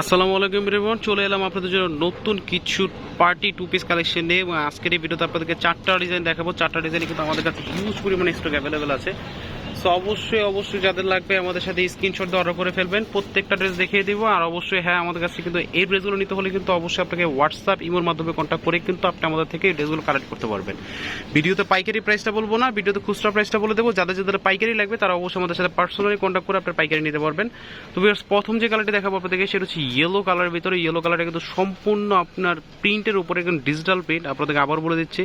আসসালামু আলাইকুম রেবন চলে এলাম আপনাদের জন্য নতুন কিছু পার্টি টু পিস কালেকশন নিয়ে এবং আজকের এই ভিডিওতে আপনাদেরকে চারটা ডিজাইন দেখাবো। চারটা ডিজাইন কিন্তু আমাদের কাছে হিউজ পরিমাণে স্টক অ্যাভেলেবেল আছে। সো অবশ্যই অবশ্যই যাদের লাগবে আমাদের সাথে স্ক্রিনশট দিয়ে অর্ডার করে ফেলবেন। প্রত্যেকটা ড্রেস দেখিয়ে দিব। আর অবশ্যই হ্যাঁ আমাদের কাছে কিন্তু এই ড্রেসগুলো নিতে হলে কিন্তু অবশ্যই আপনাকে হোয়াটসঅ্যাপ ইমোর মাধ্যমে কন্ট্যাক্ট করে কিন্তু আপনি আমাদের থেকে এই ড্রেসগুলো কালেক্ট করতে পারবেন। ভিডিওতে পাইকারি প্রাইসটা বলব না, ভিডিওতে খুচরা প্রাইসটা বলে দেবো। যাদের যাদের পাইকারি লাগবে, তারা অবশ্যই আমাদের সাথে পার্সোনালি কন্ট্যাক্ট করে আপনার পাইকারি নিতে পারবেন। তো প্রথম যে কালারটি দেখাবো আপনাদেরকে, সেটা হচ্ছে ইয়েলো কালারের ভিতরে। ইয়েলো কালারটা কিন্তু সম্পূর্ণ আপনার প্রিন্টের উপরে কিন্তু ডিজিটাল প্রিন্ট আপনাদেরকে আবার বলে দিচ্ছি,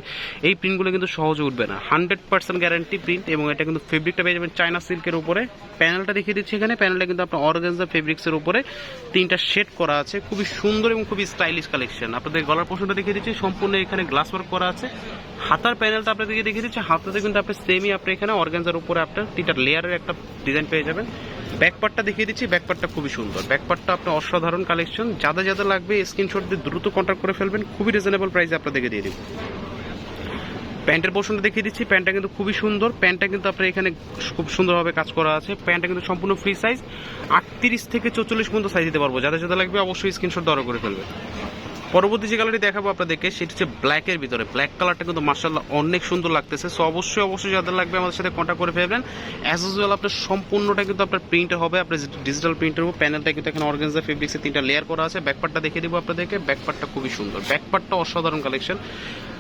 এই প্রিন্টগুলো কিন্তু সহজে উঠবে না। হান্ড্রেড পার্সেন্ট গ্যারান্টি প্রিন্ট এবং এটা কিন্তু ফেব্রিকটা পেয়ে যাবেন চায়না সিল্কের উপরে। প্যানেলটা দেখিয়ে দিচ্ছি এখানে। প্যানেলটা কিন্তু আপনার অর্গানজা ফেব্রিক্সের উপরে। তিনটা শেড করা আছে। খুবই সুন্দর এবং খুবই স্টাইলিশ কালেকশন আপনাদের গলার পোষণটা দেখিয়ে দিচ্ছি। সম্পূর্ণ এখানে গ্লাস ওয়ার্ক করা আছে। হাতার প্যানেলটা আপনাদেরকে দেখিয়ে দিচ্ছি। হাতাতে কিন্তু আপনি সেমই আপনি এখানে অর্গানজার উপরে আপনার তিনটা লেয়ারের একটা ডিজাইন পেয়ে যাবেন। ব্যাকপার্টটা দেখিয়ে দিচ্ছি। ব্যাকপার্টটা খুবই সুন্দর। ব্যাকপার্টটা আপনার অসাধারণ কালেকশন যাদের যাদের লাগবে স্ক্রিনশট দিয়ে দ্রুত কন্ট্যাক্ট করে ফেলবেন। খুবই রিজনেবল প্রাইসে আপনাদেরকে দিয়ে দিব। প্যান্টের পোর্শনটা দেখিয়ে দিচ্ছি। প্যান্টটা কিন্তু খুবই সুন্দর। প্যান্টটা কিন্তু আপনার এখানে খুব সুন্দরভাবে কাজ করা আছে। প্যান্টটা কিন্তু সম্পূর্ণ ফ্রি সাইজ আটত্রিশ থেকে চৌচল্লিশ পর্যন্ত সাইজ দিতে পারব। যাদের যাদের লাগবে অবশ্যই স্ক্রিনশট অর্ডার করে ফেলবে। পরবর্তী যে কালারটি দেখাবো আপনাদেরকে, সেটি হচ্ছে ব্ল্যাকের ভিতরে। ব্ল্যাক কালারটা কিন্তু মার্শাল্লাহ অনেক সুন্দর লাগতেছে। সো অবশ্যই অবশ্যই যাদের লাগবে আমাদের সাথে কন্ট্যাক্ট করে ফেলবেন। অ্যাজ ইউজুয়াল আপনার সম্পূর্ণটা কিন্তু আপনার প্রিন্টে হবে। আপনার ডিজিটাল প্রিন্টের উপর। প্যানেলটা কিন্তু এখানে অর্গানজা ফেব্রিক্সের তিনটা লেয়ার করা আছে। ব্যাকপার্টটা দেখিয়ে দিব আপনাদেরকে। ব্যাকপার্টটা খুবই সুন্দর। ব্যাকপার্টটা অসাধারণ কালেকশন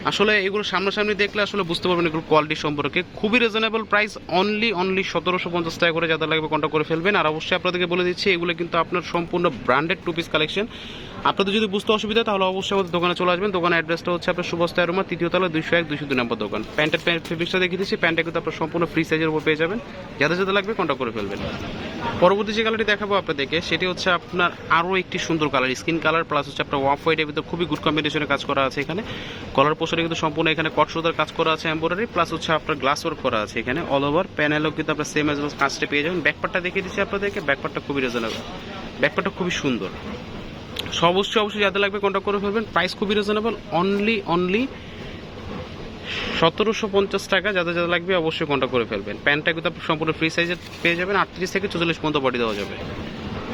আসলে এগুলো সামনাসামনি দেখলে আসলে বুঝতে পারবেন এগুলো কোয়ালিটি সম্পর্কে। খুবই রিজনেবল প্রাইস অনলি অনলি সতেরোশো পঞ্চাশ টাকা করে যাদের লাগবে কন্ট্যাক্ট করে ফেলবেন। আর অবশ্যই আপনাদেরকে বলে দিচ্ছি, এগুলো কিন্তু আপনার সম্পূর্ণ ব্র্যান্ডেড টু পিস কালেকশন আপনাদের যদি বুঝতে অসুবিধা তাহলে অবশ্যই আমাদের দোকানে চলে আসবেন। দোকানের অ্যাড্রেসটা হচ্ছে আপনার সুবস্তায় রুমা তৃতীয় তলা দুইশো এক, দুইশো দুই নম্বর দোকান। প্যান্টের প্যান্ট ফেব্রিক্সটা দেখিয়ে দিচ্ছি। প্যান্টটা কিন্তু আপনার সম্পূর্ণ ফ্রি সাইজের উপর পেয়ে যাবেন। যাদের যাদের লাগবে কন্ট্যাক্ট করে ফেলবেন। পরবর্তী যে কালারটি দেখাবো আপনাদেরকে, সেটি হচ্ছে আপনার আরও একটি সুন্দর কালার স্কিন কালার প্লাস হচ্ছে আপনার ওয়াফ হোয়াইটের ভিতরে খুবই গুড কম্বিনেশনে কাজ করা আছে এখানে। কলার পোশারে কিন্তু সম্পূর্ণ এখানে কটসুদার কাজ করা আছে এম্বয়ডারি প্লাস হচ্ছে আপনার গ্লাস ওয়ার্ক করা আছে এখানে অল ওভার প্যানেলও কিন্তু আপনার সেম এজ কাজটা পেয়ে যাবেন। ব্যাকপারটা দেখিয়ে দিচ্ছি আপনাদেরকে ব্যাকপারটা খুবই রিজনেবল ব্যাকপারটা খুবই সুন্দর। অবশ্যই অবশ্যই যাদের লাগবে কন্ট্যাক্ট করে ফেলবেন। প্রাইস খুবই রিজনেবল অনলি অনলি সতেরোশো পঞ্চাশ টাকা যাদের যাদের লাগবে অবশ্যই কন্ট্যাক্ট করে ফেলবেন। প্যান্টটা কিন্তু আপনি সম্পূর্ণ ফ্রি সাইজে পেয়ে যাবেন, আটত্রিশ থেকে চল্লিশ পর্যন্ত বডি দেওয়া যাবে।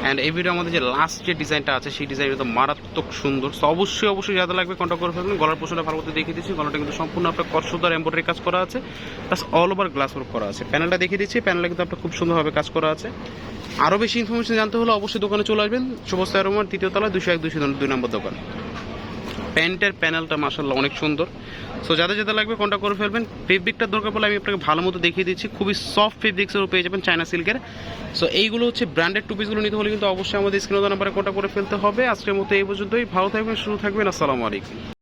অ্যান্ড এই ভিডিও আমাদের যে লাস্ট যে ডিজাইনটা আছে, সেই ডিজাইনটা তো মারাত্মক সুন্দর। সো অবশ্যই অবশ্যই যাদের লাগবে কন্ট্যাক্ট করে ফেলবেন। গলার পোষণটা ভালো মতো দেখিয়ে দিচ্ছি। গলাটা কিন্তু সম্পূর্ণ আপনার কটসুদার এম্বয়ডারি কাজ করা আছে। Plus all over glass work করা আছে। প্যানেলটা দেখিয়ে দিচ্ছি। প্যানেলটা কিন্তু আপনার খুব সুন্দরভাবে কাজ করা আছে। আরও বেশি ইনফরমেশন জানতে হলে অবশ্যই দোকানে চলে আসবেন। শুভস্তা রোমার তৃতীয় তলা দুশো এক দুশো দুই নম্বর দোকান। প্যান্টের প্যানেলটা মাসাল্লাহ অনেক সুন্দর। সো যাদের যাদের লাগবে কন্ট্যাক্ট করে ফেলবেন? ফেব্রিকটা দরকার পড়লে আমি আপনাকে ভালো মতো দেখিয়ে দিচ্ছি। খুবই সফট ফেব্রিক্সের পেয়ে যাবেন চায়না সিল্কের সো এইগুলো হচ্ছে ব্র্যান্ডেড টু পিসগুলো নিতে হলে কিন্তু অবশ্যই আমাদের স্ক্রিন নাম্বারে কন্ট্যাক্ট করে ফেলতে হবে। আজকের মতো এই পর্যন্তই। ভালো থাকবেন শুরু থাকবেন। আসসালামু আলাইকুম।